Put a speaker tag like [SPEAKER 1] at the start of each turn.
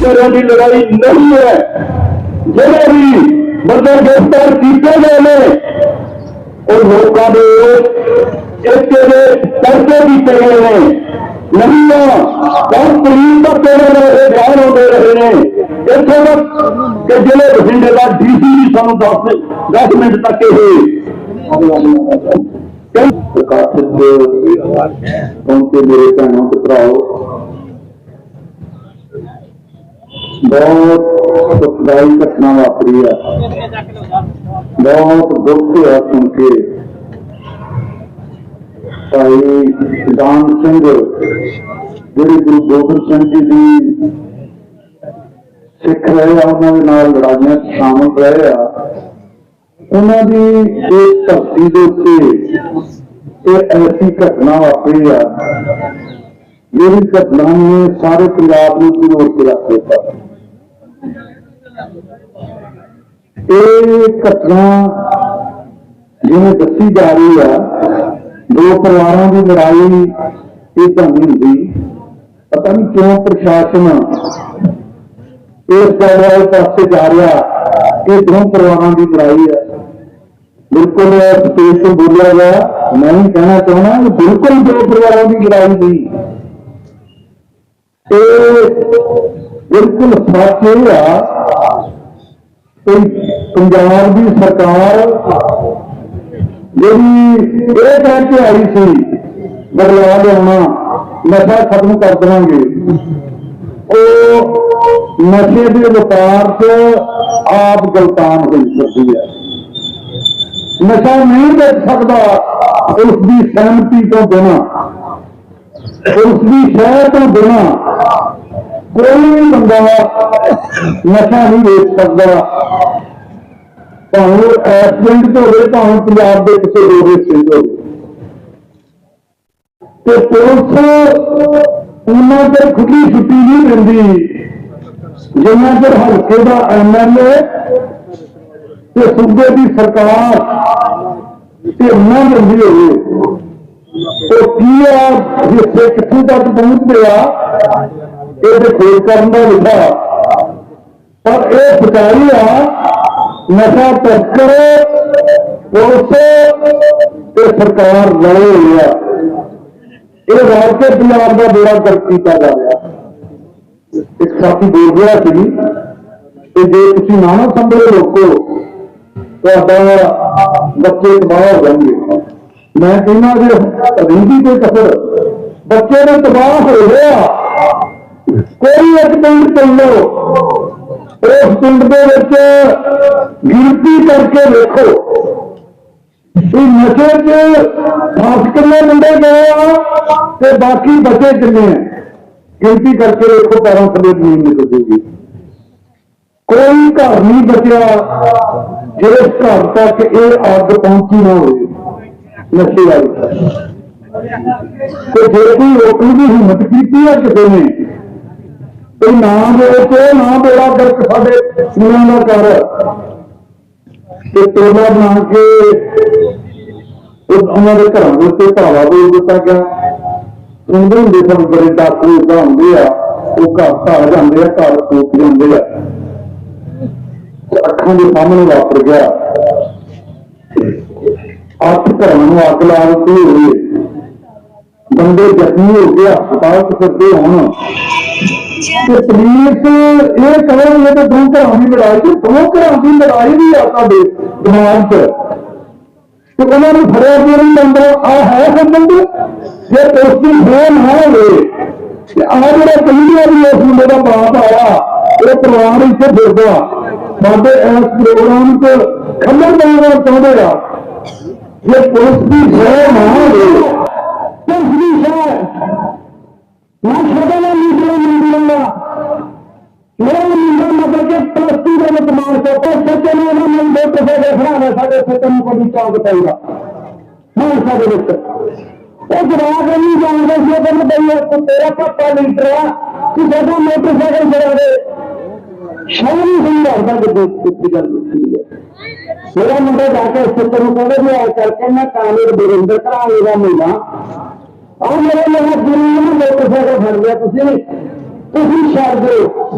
[SPEAKER 1] ਭਾਈਚਾਰਿਆਂ ਦੀ ਲੜਾਈ ਨਹੀਂ ਹੈ। ਜਿਹੜੇ ਵੀ ਬੰਦੇ ਗ੍ਰਿਫਤਾਰ ਕੀਤੇ ਗਏ ਨੇ ਉਹ ਲੋਕਾਂ ਦੇ ਇੱਕ ਦੇ ਕਰਕੇ ਕੀਤੇ ਗਏ ਨੇ। ਨਹੀਂ ਤਾਂ ਬਹੁਤ ਪੁਲਿਸ ਦਾ ਤੇਰੇ ਨਾਲ ਇਹ ਬਿਆਨ ਹੁੰਦੇ ਰਹੇ ਨੇ। ਇੱਥੋਂ ਤੱਕ ਕਿ ਜ਼ਿਲ੍ਹੇ ਬਠਿੰਡੇ ਦਾ ਡੀਸੀ ਵੀ ਸਾਨੂੰ 10 10 ਮਿੰਟ ਤੱਕ ਇਹ ਪ੍ਰਕਾਸ਼ਿਤ ਪਹੁੰਚੇ ਮੇਰੇ ਭੈਣੋਂ ਤੇ ਭਰਾਓ ਬਹੁਤ ਦੁਖਦਾਈ ਘਟਨਾ ਵਾਪਰੀ ਹੈ ਬਹੁਤ ਦੁੱਖ ਹੋਇਆ ਸੁਣ ਕੇ ਭਾਈ ਦਾਨ ਸਿੰਘ ਜਿਹੜੇ ਗੁਰੂ ਗੋਬਿੰਦ ਸਿੰਘ ਜੀ ਦੀ ਸਿੱਖ ਰਹੇ ਆ ਉਹਨਾਂ ਦੇ ਨਾਲ ਲੜਾਈਆਂ 'ਚ ਸ਼ਾਮਲ ਰਹੇ ਆ ਉਹਨਾਂ ਦੀ ਇਸ ਧਰਤੀ ਦੇ ਉੱਤੇ ਇਹ ਐਸੀ ਘਟਨਾ ਵਾਪਰੀ ਆ ਜਿਹੜੀ ਘਟਨਾ ਨੇ ਸਾਰੇ ਪੰਜਾਬ ਨੂੰ ਪਿਰੋੜ ਕੇ ਰੱਖ ਦਿੱਤਾ ਇਹ ਘਟਨਾ ਜਿਵੇਂ ਦੱਸੀ ਜਾ ਰਹੀ ਆ, ਦੋ ਪਰਿਵਾਰਾਂ ਦੀ ਲੜਾਈ ਇਹ ਤਾਂ ਨਹੀਂ ਹੁੰਦੀ ਪਤਾ ਨਹੀਂ ਕਿਉਂ ਪ੍ਰਸ਼ਾਸਨ ਇਸ ਵਾਲੇ ਪਾਸੇ ਜਾ ਰਿਹਾ, ਇਹ ਦੋ ਪਰਿਵਾਰਾਂ ਦੀ ਲੜਾਈ ਹੈ ਬਿਲਕੁਲ ਸਪੇਸ ਤੋਂ ਬੋਲਿਆ ਗਿਆ, ਮੈਂ ਵੀ ਕਹਿਣਾ ਚਾਹੁੰਦਾ ਕਿ ਬਿਲਕੁਲ ਦੋ ਪਰਿਵਾਰਾਂ ਦੀ ਲੜਾਈ ਨਹੀਂ ਇਹ ਬਿਲਕੁਲ ਸੱਚ ਇਹ ਪੰਜਾਬ ਦੀ ਸਰਕਾਰ ਜਿਹੜੀ ਇਹ ਕਹਿ ਕੇ ਆਈ ਸੀ, ਬਦਲਾਅ ਲਿਆਉਣਾ, ਨਸ਼ਾ ਖਤਮ ਕਰ ਦੇਵਾਂਗੇ। ਉਹ ਨਸ਼ੇ ਦੇ ਵਪਾਰ 'ਚ ਆਪ ਗਲਤਾਨ ਹੋਈ ਫਿਰਦੀ ਹੈ। ਨਸ਼ਾ ਨਹੀਂ ਵੇਚ ਸਕਦਾ, ਉਸ ਦੀ ਸਹਿਮਤੀ ਤੋਂ ਬਿਨਾਂ। ਉਸ ਦੀ ਸ਼ਹਿਰ ਤੋਂ ਬਿਨਾਂ ਕੋਈ ਵੀ ਬੰਦਾ ਨਸ਼ਾ ਨਹੀਂ ਵੇਚ ਸਕਦਾ। ਭਾਵੇਂ ਐਕਸੀਡੈਂਟ ਤੋਂ ਹੋਵੇ, ਭਾਵੇਂ ਪੰਜਾਬ ਦੇ ਕਿਸੇ ਹੋਰ ਹਿੱਸੇ ਤੋਂ ਹੋਵੇ। ਤੇ ਪੁਲਿਸ ਉਹਨਾਂ ਤੇ ਖੁੱਲੀ ਛੁੱਟੀ ਨਹੀਂ ਦਿੰਦੀ। ਜਿੰਨਾ ਚਿਰ ਹਲਕੇ ਦਾ ਐਮਐਲਏ ਤੇ ਸੂਬੇ ਦੀ ਸਰਕਾਰ ਤੇ ਨਾ ਦਿੰਦੀ ਹੋਵੇ ਉਹ ਕੀ ਆ ਹਿੱਸੇ ਕਿੱਥੋਂ ਤੱਕ ਪਹੁੰਚਦੇ ਆ? ਇਹਦੇ ਖੋਜ ਕਰਨ ਦਾ ਵਿਸ਼ਾ। ਪਰ ਇਹ ਸਰਕਾਰੀ ਆ ਨਸ਼ਾ ਤਸਕਰ, ਪੁਲਿਸ ਤੇ ਸਰਕਾਰ ਲੜੇ ਹੋਏ ਇਹ ਰਲ ਕੇ ਪੰਜਾਬ ਦਾ ਬੇੜਾ ਗਰਕ ਕੀਤਾ ਜਾ ਰਿਹਾ। ਇੱਕ ਸਾਥੀ ਬੋਲ ਰਿਹਾ ਸੀ ਕਿ ਜੇ ਤੁਸੀਂ ਨਾ ਨਾ ਸੰਭਲੇ ਲੋਕੋ, ਤੁਹਾਡਾ ਬੱਚੇ ਤਬਾਹ ਹੋ ਜਾਣਗੇ। ਮੈਂ ਕਹਿੰਦਾ ਜੇ ਰਹਿੰਦੀ ਕੋਈ ਕਸਰ, ਬੱਚੇ ਨੇ ਤਬਾਹ ਹੋ ਰਿਹਾ। ਕੋਈ ਇੱਕ ਪਿੰਡ ਚੱਲੋ। ਉਸ ਪਿੰਡ ਦੇ ਵਿੱਚ ਗਿਣਤੀ ਕਰਕੇ ਵੇਖੋ। ਇਹ ਨਸ਼ੇ 'ਚ ਫਸ ਕਿੰਨੇ ਮੁੰਡੇ ਗਏ ਆ ਤੇ ਬਾਕੀ ਬਚੇ ਕਿੰਨੇ ਆ? ਗਿਣਤੀ ਕਰਕੇ ਵੇਖੋ, ਪੈਰਾਂ ਥੱਲੇ ਜ਼ਮੀਨ ਨਿਕਲ ਜੂਗੀ ਕੋਈ ਘਰ ਨਹੀਂ ਬਚਿਆ ਜਿਹੜੇ ਘਰ ਤੱਕ ਇਹ ਅੱਗ ਪਹੁੰਚੀ ਨਾ ਹੋਵੇ, ਨਸ਼ੇ ਵਾਲੀ। ਤੇ ਜੇ ਕੋਈ ਰੋਕਣ ਦੀ ਹਿੰਮਤ ਕੀਤੀ ਹੈ ਕਿਸੇ ਨੇ ਕੋਈ ਨਾਮ ਦੇ ਤੇ ਨਾ ਬੇੜਾ ਗਰਕ ਸਾਡੇ ਸੁਣਨ ਦਾ ਕਰ ਤੇ ਤੋਲਾ ਬਣਾ ਕੇ ਉਹਨਾਂ ਦੇ ਘਰਾਂ ਦੇ ਉੱਤੇ ਧਾਵਾ ਬੋਲ ਦਿੱਤਾ ਗਿਆ। ਸੁਣਦੇ ਹੁੰਦੇ ਸਨ ਬੜੇ ਡਾਕੂ ਇਦਾਂ ਹੁੰਦੇ ਆ। ਉਹ ਘਰ ਘਰ ਜਾਂਦੇ ਆ, ਘਰ ਟੋਕ ਜਾਂਦੇ ਆ। ਅੱਖਾਂ ਦੇ ਸਾਹਮਣੇ ਵਾਪਰ ਗਿਆ। ਅੱਠ ਘਰਾਂ ਨੂੰ ਅੱਗ ਲਾ ਦਿੱਤੀ ਹੋਈ। ਬੰਦੇ ਜ਼ਖਮੀ ਹੋ ਗਏ, ਹਸਪਤਾਲ ਚ ਫਿਰਦੇ ਹੋਣ। ਤੇ ਪੁਲਿਸ ਇਹ ਕਹੇ ਦੋ ਘਰਾਂ ਦੀ ਲੜਾਈ ਤੇ ਦੋ ਘਰਾਂ ਦੀ ਲੜਾਈ ਵੀ ਆ ਸਾਡੇ ਦਿਮਾਗ 'ਚ। ਤੇ ਉਹਨਾਂ ਨੂੰ ਫੜਿਆ ਕਿਉਂ ਨਹੀਂ ਜਾਂਦਾ ਆ ਹੈ ਸੰਬੰਧ ਜੇ ਦੋਸਤੀ ਹੋ ਨਾ ਹੋਵੇ, ਤੇ ਆ ਜਿਹੜਾ ਪਹਿਲੀਆਂ ਵੀ ਉਸ ਮੁੰਡੇ ਦਾ ਬਾਪ ਆਇਆ ਉਹ ਪਰਿਵਾਰ ਇੱਥੇ ਫਿਰਦਾ ਸਾਡੇ ਇਸ ਪ੍ਰੋਗਰਾਮ 'ਚ ਖੰਡਰ ਪਾਉਣਾ ਚਾਹੁੰਦੇ ਆ ਜੇ ਪੁਲਿਸ ਦੀ ਹੈ ਖੜਾਵੇ ਕੋਈ ਚੌਕ ਪਏਗਾ ਹਾਂ ਸਾਡੇ ਵਿੱਚ। ਉਹ ਜਵਾਬ ਨਹੀਂ ਜਾਣਦੇ ਸੀ, ਉਹ ਕਹਿੰਦੇ ਬਈ ਤੇਰਾ ਪਾਪਾ ਲੀਡਰ ਆ ਕਿ ਜਦੋਂ ਮੋਟਰਸਾਈਕਲ ਚਲਾਵੇ ਸ਼ਾਮੀ ਹੋਈ ਲੱਗਦਾ ਕਿ ਦਿੱਤੀ ਗੱਲ ਦਿੱਤੀ ਹੈ। ਮੇਰਾ ਮੁੰਡਾ ਜਾ ਕੇ ਸਿੱਤਰ ਨੂੰ ਕਹਿੰਦੇ ਵੀ ਆ ਕਰਕੇ ਮੈਂ ਕਾਲੇ ਬਰਿੰਦਰ ਕਰਾਂਗੇ ਦਾ ਮੁੰਡਾ। ਆ ਮੇਰੇ ਨਾਲ ਗੁਰੂ ਨੂੰ ਮੋਟਰਸਾਈਕਲ ਫੜ ਲਿਆ ਤੁਸੀਂ।
[SPEAKER 2] ਤੁਸੀਂ ਛੱਡ ਦਿਓ।